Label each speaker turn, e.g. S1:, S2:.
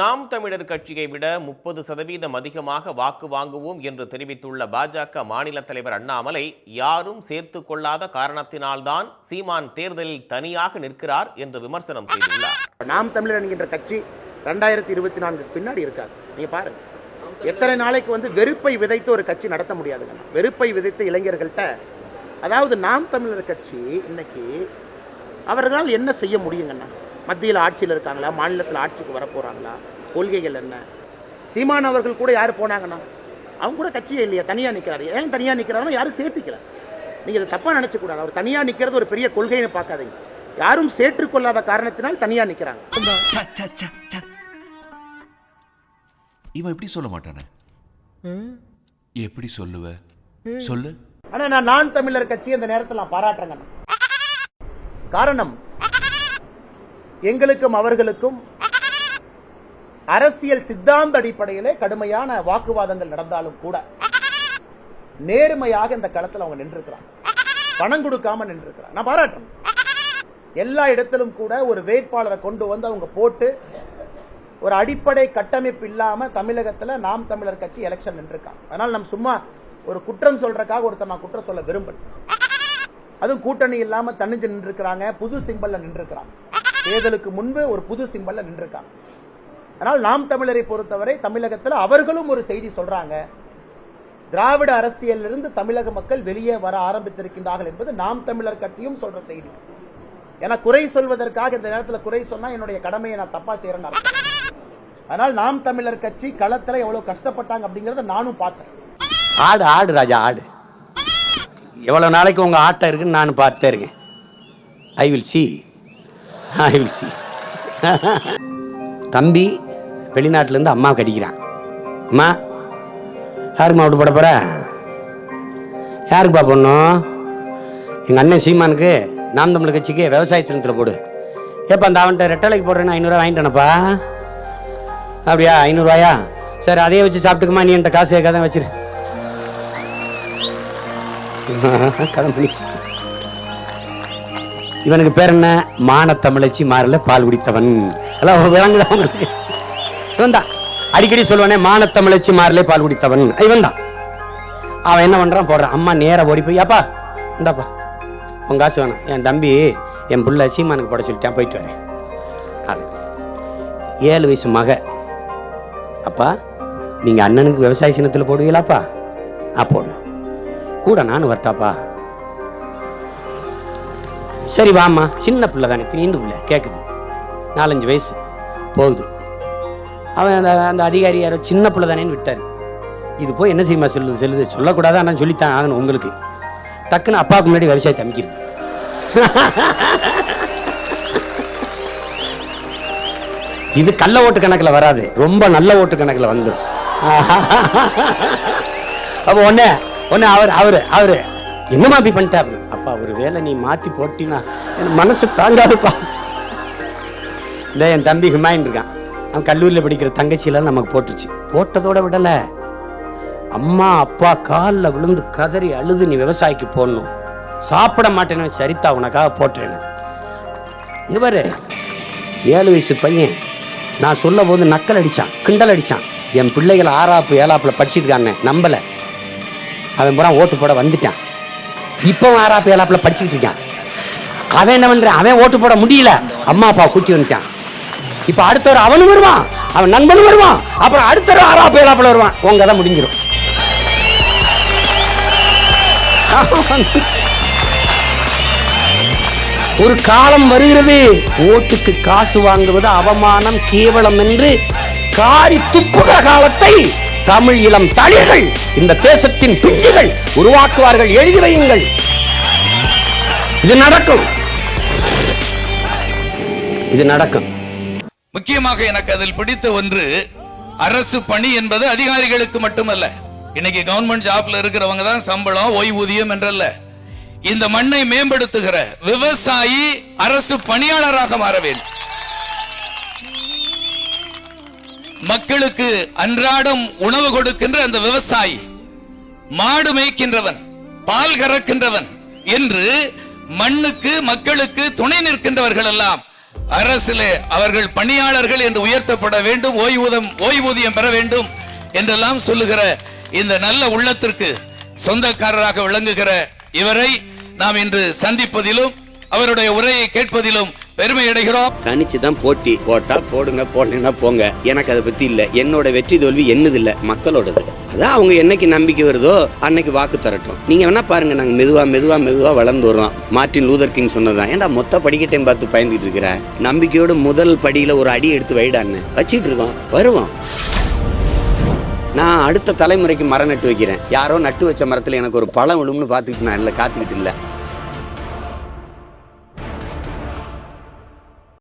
S1: நாம் தமிழர் கட்சியை விட முப்பது சதவீதம் அதிகமாக வாக்கு வாங்குவோம் என்று தெரிவித்துள்ள பாஜக மாநில தலைவர் அண்ணாமலை யாரும் சேர்த்து கொள்ளாத காரணத்தினால்தான் சீமான் தேர்தலில் தனியாக நிற்கிறார் என்று விமர்சனம் செய்துள்ளார்.
S2: நாம் தமிழர் என்கின்ற கட்சி ரெண்டாயிரத்தி இருபத்தி நான்கு பின்னாடி இருக்காது. நீங்க பாருங்க. எத்தனை நாளைக்கு வந்து வெறுப்பை விதைத்து ஒரு கட்சி நடத்த முடியாதுங்க வெறுப்பை விதைத்த இளைஞர்கள்ட்ட அதாவது நாம் தமிழர் கட்சி இன்னைக்கு அவர்களால் என்ன செய்ய முடியுங்கண்ணா? மத்தியில் ஆட்சியில் இருக்காங்களா? மாநிலத்தில் ஆட்சிக்கு வரப்போகிறாங்களா கொள்கைகள் என்ன? சீமான் அவர்கள் கூட யார் போனாங்கண்ணா அவங்க கூட கட்சியே இல்லையா தனியாக நிற்கிறாரு ஏன் தனியாக நிற்கிறாருன்னா யாரும் சேர்த்துக்கல. நீங்கள் இதை தப்பாக நினச்சக்கூடாது. அவர் தனியாக நிற்கிறது ஒரு பெரிய கொள்கைன்னு பார்க்காதீங்க. யாரும் சேற்றுக்கொள்ளாத காரணத்தினால் தனியாக நிற்கிறாங்க.
S3: இவன் எப்படி சொல்ல மாட்டானே? எப்படி சொல்லுவ? சொல்லு.
S2: ஆனா நான் நான் தமிழர் கட்சி அந்த நேரத்தில் நான் பாராட்டுறேங்க. காரணம் எங்களுக்கும் அவர்களுக்கும் அரசியல் சித்தாந்த அடிப்படையிலே கடுமையான வாக்குவாதங்கள் நடந்தாலும் கூட நேர்மையாக இந்த களத்தில் அவங்க நின்றுக்கிறாங்க பணம் கொடுக்காம நின்றுக்கிறாங்க நான் பாராட்டுறேன் எல்லா இடத்திலும் கூட ஒரு வேட்பாளரை கொண்டு வந்து அவங்க போட்டு ஒரு அடிப்படை கட்டமைப்பு இல்லாம தமிழகத்துல நாம் தமிழர் கட்சி எலெக்ஷன் நின்றுருக்காங்க. அதனால நம்ம சும்மா ஒரு குற்றம் சொல்றதுக்காக ஒருத்தர் நான் குற்றம் சொல்ல விரும்பல. அதுவும் கூட்டணி இல்லாம தனிஞ்சு நின்றுக்கிறாங்க புது சிம்பல்ல நின்றுக்கிறாங்க தேர்தலுக்கு முன்பு ஒரு புது சிம்பல்ல நின்றுருக்காங்க அதனால் நாம் தமிழரை பொறுத்தவரை தமிழகத்தில் அவர்களும் ஒரு செய்தி சொல்றாங்க. திராவிட அரசியலிருந்து தமிழக மக்கள் வெளியே வர ஆரம்பித்திருக்கின்றார்கள் என்பது நாம் தமிழர் கட்சியும் சொல்ற செய்தி. ஏன்னா குறை சொல்வதற்காக இந்த நேரத்தில் குறை சொன்னா என்னுடைய கடமையை நான் தப்பா செய்யறேன்னு அர்த்தம். அதனால் நாம் தமிழர் கட்சி களத்தில் எவ்வளவு கஷ்டப்பட்டாங்க அப்படிங்கறத நானும் பார்த்தேன்.
S4: ஆடு ஆடு ராஜா ஆடு. எவ்வளோ நாளைக்கு உங்கள் ஆட்டம் இருக்குன்னு நான் பார்த்தே இருக்கேன். I will see I will see தம்பி வெளிநாட்டிலேருந்து அம்மா கடிக்கிறான். அம்மா யாருக்குமா விட்டு போட போகிற யாருக்குப்பா பொண்ணும் எங்கள் அண்ணன் சீமானுக்கு நாம் தமிழ் கட்சிக்கு விவசாய சின்னத்தில் போடு. ஏப்பா அந்த அவன்கிட்ட ரெட்டலைக்கு போடுறேன்னு ஐநூறுரூவா வாங்கிட்டேனப்பா அப்படியா ஐநூறுரூவாயா சரி அதையே வச்சு சாப்பிட்டுக்குமா நீ என்கிட்ட காசு கதை வச்சிரு. கதை பண்ணிச்சு இவனுக்கு பேர் என்ன? மான தமிழச்சி மாறல பால் குடித்தவன். எல்லாம் விளங்குதா உங்களுக்கு? இவன் தான் அடிக்கடி சொல்லுவானே மான தமிழச்சி மாறலே பால் குடித்தவன். இவன் தான் அவன் என்ன பண்றான்? போடுறான். அம்மா நேராக ஓடி போய் அப்பா இந்தாப்பா. உன் காசு வேணாம். என் தம்பி என் புள்ள சீமானுக்கு போட சொல்லிட்டேன். போயிட்டு வரேன். அது ஏழு வயசு மக. அப்பா நீங்கள் அண்ணனுக்கு விவசாய சின்னத்தில் போடுவீங்களாப்பா? ஆ போடு கூட நானும் வரட்டாப்பா. சரி வாம்மா. சின்ன பிள்ளை தானே நீண்டு பிள்ளை கேட்குது நாலஞ்சு வயசு. போகுது. அவன் அந்த அந்த அதிகாரி யாரோ சின்ன பிள்ளை தானேன்னு விட்டார். இது போய் என்ன செய்யுமா சொல்லுது சொல்லுது? சொல்லக்கூடாது ஆனால் சொல்லித்தான் ஆகணும் உங்களுக்கு. டக்குன்னு அப்பாவுக்கு முன்னாடி விவசாயத்தை அமைக்கிறது இது கள்ள ஓட்டு கணக்கில் வராது. ரொம்ப நல்ல ஓட்டு கணக்கில் வந்துடும் அப்போ ஒன்னே ஒண்ணு அவர் அவரு அவரு. என்னமா அப்படி பண்ணிட்டா? அப்பா ஒரு வேலை நீ மாத்தி போட்டினா என் மனசு தாங்காதுப்பா. இந்த என் தம்பி ஹுமாயின் இருக்கான். அவன் கல்லூரியில் படிக்கிற தங்கச்சியெல்லாம் நமக்கு போட்டுருச்சு. போட்டதோட விடல. அம்மா அப்பா காலில் விழுந்து கதறி அழுது நீ விவசாயிக்கு போடணும். சாப்பிட மாட்டேன்னு சரித்தா உனக்காக போட்டுறேன்னு. இங்க பாரு ஏழு வயசு பையன். நான் சொல்ல போது நக்கல் அடிச்சான் கிண்டல் அடிச்சான். என் பிள்ளைகள் ஆறாப்பு ஏழாப்புல படிச்சிருக்காங்க நம்பல. அவன் பூரா ஓட்டு போட வந்துட்டான். இப்போ ஆறாப்பு ஏழாப்புல படிச்சுக்கிட்டு இருக்கான். அவன் என்ன பண்ணுறான் அவன் ஓட்டு போட முடியல. அம்மா அப்பா கூட்டி வந்துட்டான். இப்போ அடுத்தவர் அவனும் வருவான் அவன் நண்பனும் வருவான் அப்புறம் அடுத்தவர் ஆறாப்பு ஏழாப்புல வருவான். உங்க தான் முடிஞ்சிடும் ஒரு காலம் வருகிறது ஓட்டுக்கு காசு வாங்குவது அவமானம் கேவலம் என்று காரி துப்புகிற காலத்தை தமிழ் இளம் தளிர்கள் இந்த தேசத்தின் பிஞ்சுகள் உருவாக்குவார்கள் எழுதி வையுங்கள். இது நடக்கும். இது நடக்கும்.
S5: முக்கியமாக எனக்கு அதில் பிடித்த ஒன்று அரசு பணி என்பது அதிகாரிகளுக்கு மட்டுமல்ல. இன்னைக்கு கவர்மெண்ட் ஜாப்ல இருக்கிறவங்க தான் சம்பளம் ஓய்வூதியம் என்றல்ல. இந்த மண்ணை மேம்படுத்துகிற விவசாயி அரசு பணியாளராக மாற வேண்டும். மக்களுக்கு அன்றாடம் உணவு கொடுக்கின்ற அந்த விவசாயி மாடு மேய்க்கின்றவன் பால் கறக்கின்றவன் என்று மண்ணுக்கு மக்களுக்கு துணை நிற்கின்றவர்கள் எல்லாம் அரசிலே அவர்கள் பணியாளர்கள் என்று உயர்த்தப்பட வேண்டும் ஓய்வூதம் ஓய்வூதியம் பெற வேண்டும் என்றெல்லாம் சொல்லுகிற இந்த நல்ல உள்ளத்திற்கு சொந்தக்காரராக விளங்குகிற இவரை நாம் இன்று சந்திப்பதிலும் அவருடைய உரையை கேட்பதிலும் பெருமை அடைகிறோம்.
S4: தனிச்சுதான் போட்டி போட்டா போடுங்க போடலைன்னா போங்க. எனக்கு அதை பத்தி இல்ல. என்னோட வெற்றி தோல்வி என்னது இல்ல மக்களோடது. அதான் அவங்க என்னைக்கு நம்பிக்கை வருதோ அன்னைக்கு வாக்கு தரட்டும். நீங்க வேணா பாருங்க நாங்க மெதுவா மெதுவா மெதுவா வளர்ந்து வரோம் மார்ட்டின் லூதர் கிங் சொன்னதான் ஏன்டா மொத்த படிக்கட்டையும் பார்த்து பயந்துட்டு இருக்கிறேன் நம்பிக்கையோட முதல் படியில ஒரு அடி எடுத்து வைடான்னு வச்சுட்டு இருக்கோம். வருவோம். நான் அடுத்த தலைமுறைக்கு மரம் நட்டு வைக்கிறேன். யாரோ நட்டு வச்ச மரத்தில் எனக்கு ஒரு பழம் விழும்னு பார்த்துக்கிட்டு நான் இல்லை காத்துக்கிட்டு இல்லை.